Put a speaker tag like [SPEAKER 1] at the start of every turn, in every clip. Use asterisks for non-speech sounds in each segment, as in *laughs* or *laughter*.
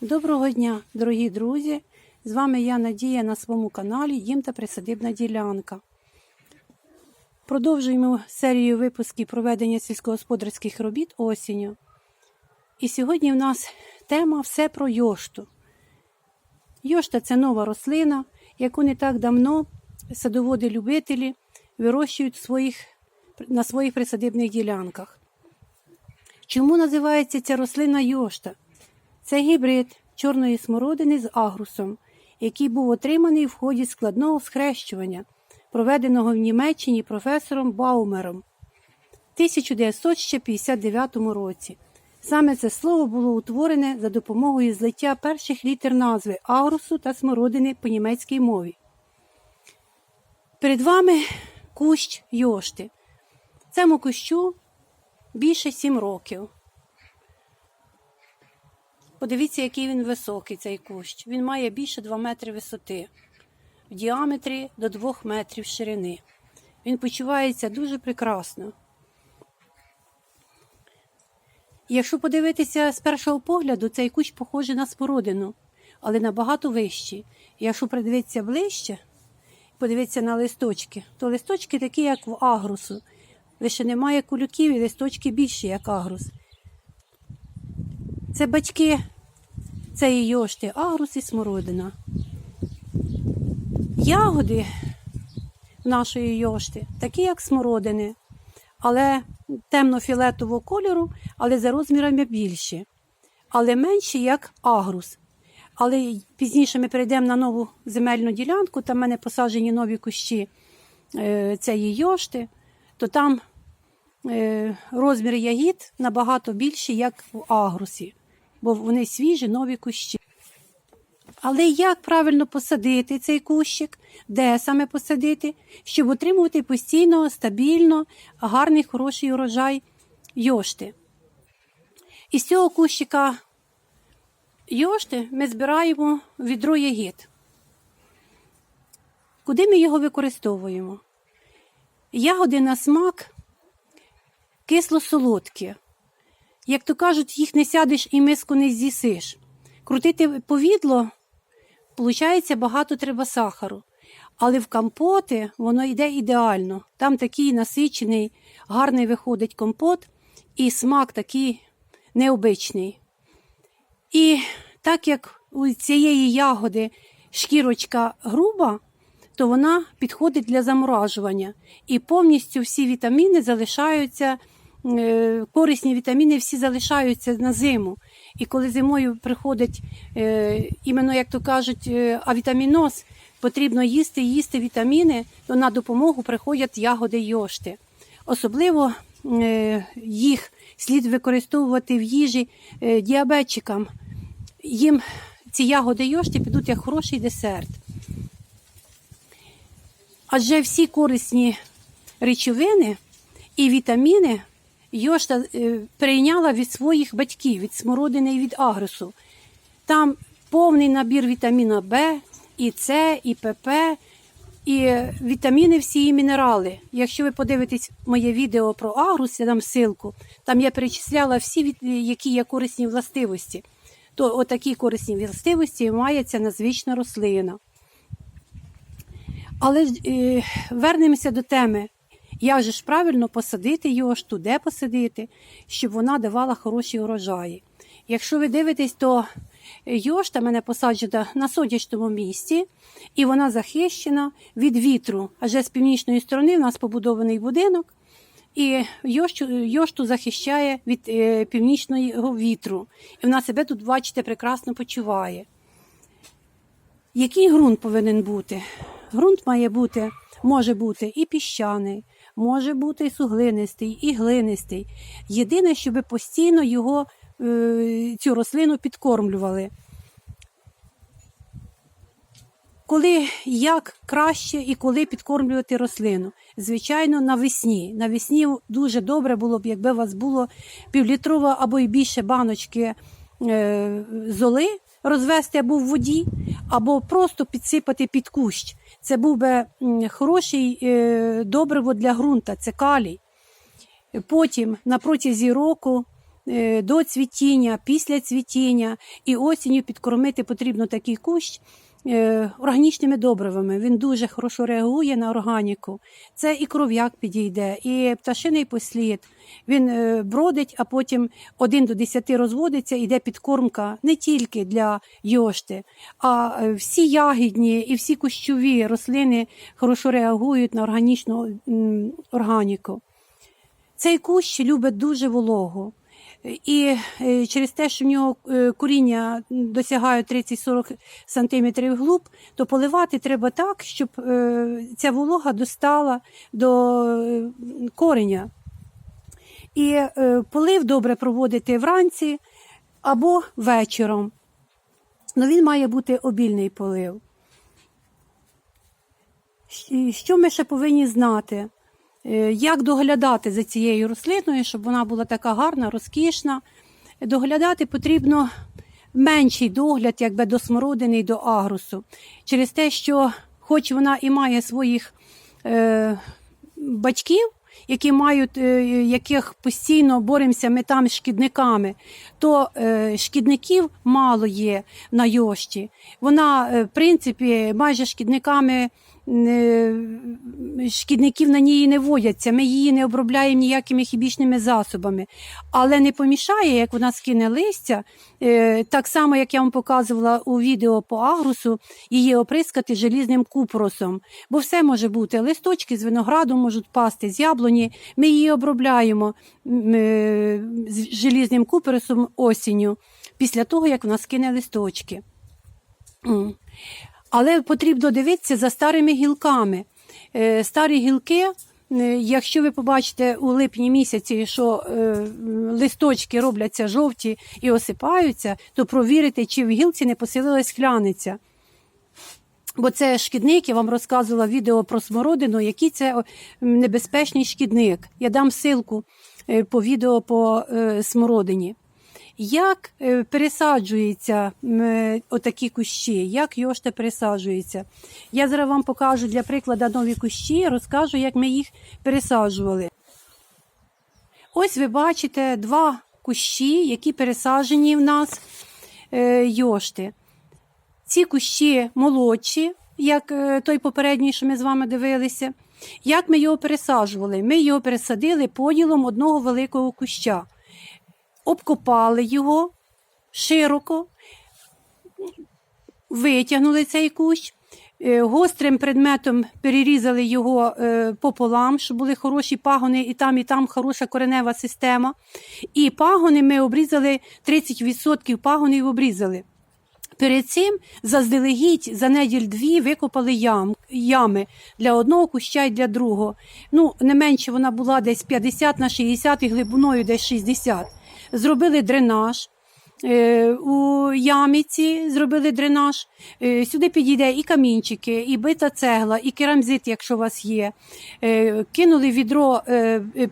[SPEAKER 1] Доброго дня, дорогі друзі! З вами я Надія на своєму каналі Їм та Присадибна ділянка. Продовжуємо серію випусків проведення сільськогосподарських робіт осінню. І сьогодні в нас тема все про йошту. Йошта це нова рослина, яку не так давно садоводи-любителі вирощують своїх, на своїх присадибних ділянках. Чому називається ця рослина йошта? Це гібрид чорної смородини з агрусом, який був отриманий в ході складного схрещування, проведеного в Німеччині професором Баумером в 1959 році. Саме це слово було утворене за допомогою злиття перших літер назви агрусу та смородини по німецькій мові. Перед вами кущ йошти. Цьому кущу більше 7 років. Подивіться, який він високий, цей кущ. Він має більше 2 метри висоти, в діаметрі до 2 метрів ширини. Він почувається дуже прекрасно. Якщо подивитися з першого погляду, цей кущ похожий на спорудину, але набагато вищий. Якщо придивитися ближче, подивитися на листочки, то листочки такі, як в агрусу. Лише немає кулюків і листочки більші, як агрус. Це батьки цієї йошти, агрус і смородина. Ягоди нашої йошти такі, як смородини, але темно-фіолетового кольору, але за розмірами більші, але менші, як агрус. Але пізніше ми перейдемо на нову земельну ділянку, там в мене посаджені нові кущі е, цієї йошти, то там е, розмір ягід набагато більші, як в агрусі, бо вони свіжі, нові кущі. Але як правильно посадити цей кущик, де саме посадити, щоб отримувати постійно, стабільно, гарний, хороший урожай йошти. Із цього кущика йошти ми збираємо відро ягід. Куди ми його використовуємо? Ягоди на смак кисло-солодкі. Як то кажуть, їх не сядеш і миску не з'їсиш. Крутити повідло, виходить, багато треба сахару. Але в компоти воно йде ідеально. Там такий насичений, гарний виходить компот, і смак такий необичний. І так як у цієї ягоди шкірочка груба, то вона підходить для заморажування. І повністю всі вітаміни залишаються, корисні вітаміни всі залишаються на зиму. І коли зимою приходить, е, іменно, як то кажуть, е, авітаміноз, потрібно їсти їсти вітаміни, то на допомогу приходять ягоди йошти. Особливо е, їх слід використовувати в їжі е, діабетчикам. Їм ці ягоди йошти підуть як хороший десерт. Адже всі корисні речовини і вітаміни йошта е, прийняла від своїх батьків, від смородини і від агресу. Там повний набір вітаміна Б, і С, і ПП, і вітаміни всі і мінерали. Якщо ви подивитесь моє відео про агрус, я дам ссылку, там я перечисляла всі, які є корисні властивості. То отакі корисні властивості має ця незвична рослина. Але е, вернемося до теми. Як же ж правильно посадити йошту, де посадити, щоб вона давала хороші урожаї. Якщо ви дивитесь, то йошта мене посаджена на сонячному місці, і вона захищена від вітру. Адже з північної сторони в нас побудований будинок, і йошту, йошту захищає від е, північного вітру. І вона себе тут, бачите, прекрасно почуває. Який ґрунт повинен бути? Ґрунт має бути, може бути і піщаний, може бути і суглинистий, і глинистий. Єдине, щоб постійно його, е, цю рослину підкормлювали. Коли як краще і коли підкормлювати рослину? Звичайно, навесні. Навесні дуже добре було б, якби у вас було півлітрова або й більше баночки е, золи розвести або в воді, або просто підсипати під кущ. Це був би хороший е, добриво для ґрунта, це калій. Потім на протязі року е, до цвітіння, після цвітіння і осінню підкормити потрібно такий кущ органічними добривами. Він дуже хорошо реагує на органіку. Це і кров'як підійде, і пташиний послід. Він е, бродить, а потім один до десяти розводиться, іде підкормка не тільки для йошти, а е, всі ягідні і всі кущові рослини хорошо реагують на органічну органіку. Цей кущ любить дуже вологу. І е, через те, що в нього е, коріння досягають 30-40 см вглуб, то поливати треба так, щоб е, ця волога достала до кореня. І полив добре проводити вранці або вечором. Ну, він має бути обільний полив. Що ми ще повинні знати? Е, Як доглядати за цією рослиною, щоб вона була така гарна, розкішна. Доглядати потрібно менший догляд, якби до смородини і до агрусу. Через те, що хоч вона і має своїх е, батьків, які мають, е, яких постійно боремося ми там з шкідниками, то е, шкідників мало є на йощі. Вона, е, в принципі, майже шкідниками. Шкідників на ній не водяться, ми її не обробляємо ніякими хімічними засобами. Але не помішає, як вона скине листя, е, так само, як я вам показувала у відео по агрусу, її оприскати желізним купоросом. Бо все може бути. Листочки з винограду можуть пасти з яблуні. Ми її обробляємо е, з желізним купоросом осінню, після того, як вона скине листочки. Але потрібно дивитися за старими гілками. Е, Старі гілки, е, якщо ви побачите у липні місяці, що е, листочки робляться жовті і осипаються, то провірити, чи в гілці не поселилась хляниця. Бо це шкідник, я вам розказувала відео про смородину, який це небезпечний шкідник. Я дам ссылку по відео по смородині. Як е, пересаджуються е, отакі кущі, як йошта пересаджується? Я зараз вам покажу для прикладу нові кущі, розкажу, як ми їх пересаджували. Ось ви бачите два кущі, які пересаджені в нас е, йошти. Ці кущі молодші, як той попередній, що ми з вами дивилися. Як ми його пересаджували? Ми його пересадили поділом одного великого куща обкопали його широко, витягнули цей кущ, е, гострим предметом перерізали його е, пополам, щоб були хороші пагони, і там, і там хороша коренева система. І пагони ми обрізали 30% пагонів обрізали. Перед цим заздалегідь за неділь-дві викопали ям, ями для одного куща і для другого. Ну, не менше вона була десь 50 на 60 і глибиною десь 60. Зробили дренаж. Е, У яміці зробили дренаж. Е, Сюди підійде і камінчики, і бита цегла, і керамзит, якщо у вас є. Е, Кинули відро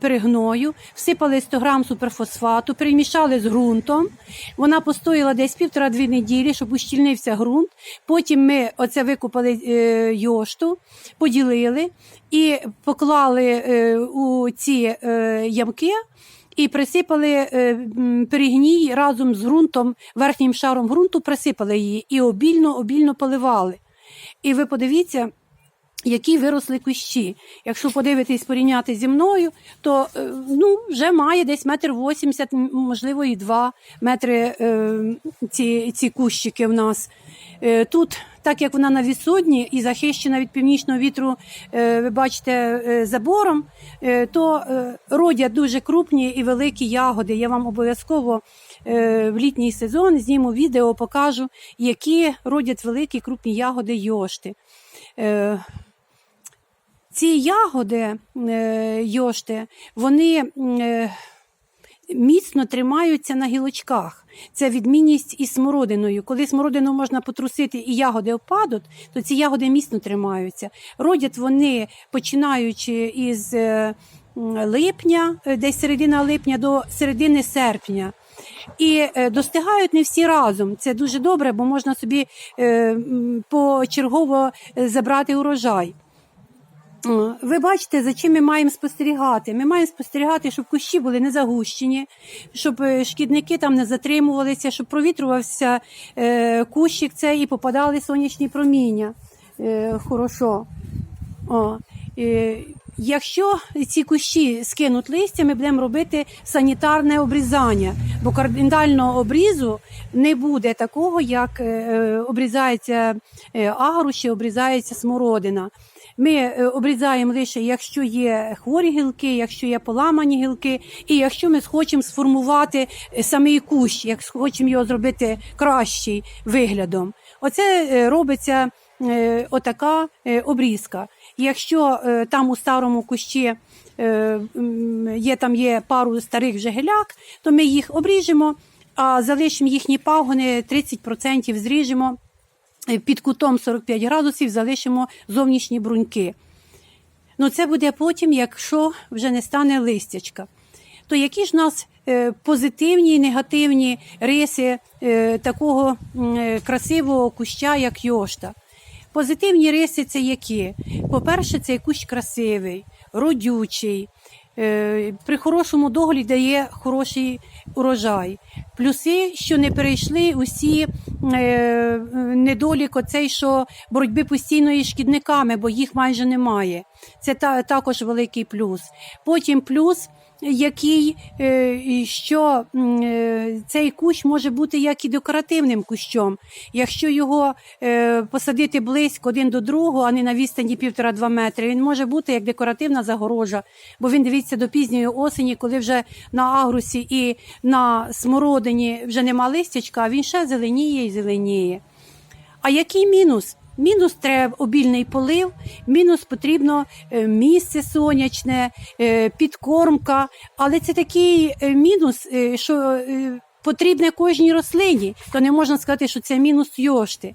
[SPEAKER 1] перегною, всипали 100 грам суперфосфату, перемішали з ґрунтом. Вона постояла десь півтора-дві неділі, щоб ущільнився ґрунт. Потім ми оце викопали е, йошту, поділили і поклали у ці ямки. І присипали е, перегній разом з ґрунтом, верхнім шаром ґрунту, присипали її і обільно, обільно поливали. І ви подивіться, які виросли кущі. Якщо подивитись порівняти зі мною, то е, ну, вже має десь метр вісімдесят, можливо, і два метри е, ці, ці кущики в нас. Е, Тут, так як вона на відсотні і захищена від північного вітру, е, ви бачите, е, забором, то родять дуже крупні і великі ягоди. Я вам обов'язково в літній сезон зніму відео, покажу, які родять великі крупні ягоди йошти. Ці ягоди йошти, вони міцно тримаються на гілочках. Це відмінність із смородиною. Коли смородину можна потрусити і ягоди впадуть, то ці ягоди міцно тримаються. Родять вони, починаючи із е, липня, е, десь середина липня до середини серпня. І е, достигають не всі разом. Це дуже добре, бо можна собі почергово забрати урожай. О, Ви бачите, за чим ми маємо спостерігати? Ми маємо спостерігати, щоб кущі були не загущені, щоб е, шкідники там не затримувалися, щоб провітрювався е, кущик цей і попадали сонячні проміння. Е, хорошо. О, е, якщо ці кущі скинуть листя, ми будемо робити санітарне обрізання, бо кардинального обрізу не буде такого, як е, е, обрізається е, агруші, обрізається смородина. Ми е, обрізаємо лише, якщо є хворі гілки, якщо є поламані гілки, і якщо ми хочемо сформувати е, самий кущ, як хочемо його зробити кращий виглядом. Оце е, робиться отака обрізка. Якщо там у старому кущі є там є пару старих вже геляк, то ми їх обріжемо, а залишимо їхні пагони 30% зріжемо під кутом 45 градусів, залишимо зовнішні бруньки. Ну, це буде потім, якщо вже не стане листячка. То які ж у нас е, позитивні і негативні риси е, такого е, красивого куща, як йошта? Позитивні риси це які? По-перше, цей кущ красивий, родючий, е, при хорошому догляді дає хороший урожай. Плюси, що не перейшли усі е, недолік оцей, що боротьби постійної шкідниками, бо їх майже немає. Це та, також великий плюс. Потім плюс, який е, що е, цей кущ може бути як і декоративним кущом. Якщо його е, посадити близько один до другого, а не на відстані півтора-два метри, він може бути як декоративна загорожа, бо він дивиться до пізньої осені, коли вже на агрусі і на смородині вже нема листячка, а він ще зеленіє і зеленіє. А який мінус? Мінус треба обільний полив, мінус потрібно е, місце сонячне, е, підкормка. Але це такий е, мінус, що потрібне кожній рослині, то не можна сказати, що це мінус йошти.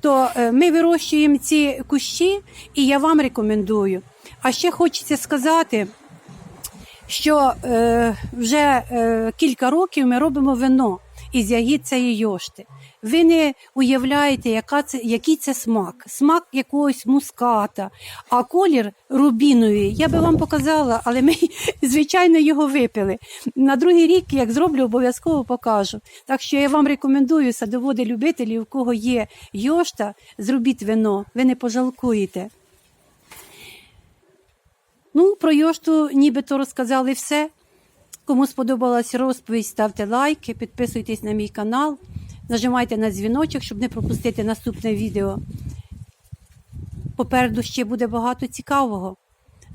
[SPEAKER 1] То ми вирощуємо ці кущі, і я вам рекомендую. А ще хочеться сказати, що вже кілька років ми робимо вино із ягід цієї йошти. Ви не уявляєте, яка це, який це смак, смак якогось муската, а колір рубіновий. Я би вам показала, але ми, *laughs* звичайно, його випили. На другий рік, як зроблю, обов'язково покажу. Так що я вам рекомендую садоводи любителі, у кого є йошта, зробіть вино, ви не пожалкуєте. Ну, про йошту нібито розказали все. Кому сподобалась розповідь, ставте лайки, підписуйтесь на мій канал, нажимайте на дзвіночок, щоб не пропустити наступне відео. Попереду ще буде багато цікавого.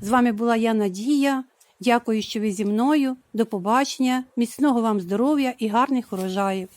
[SPEAKER 1] З вами була я Надія. Дякую, що ви зі мною. До побачення, міцного вам здоров'я і гарних урожаїв!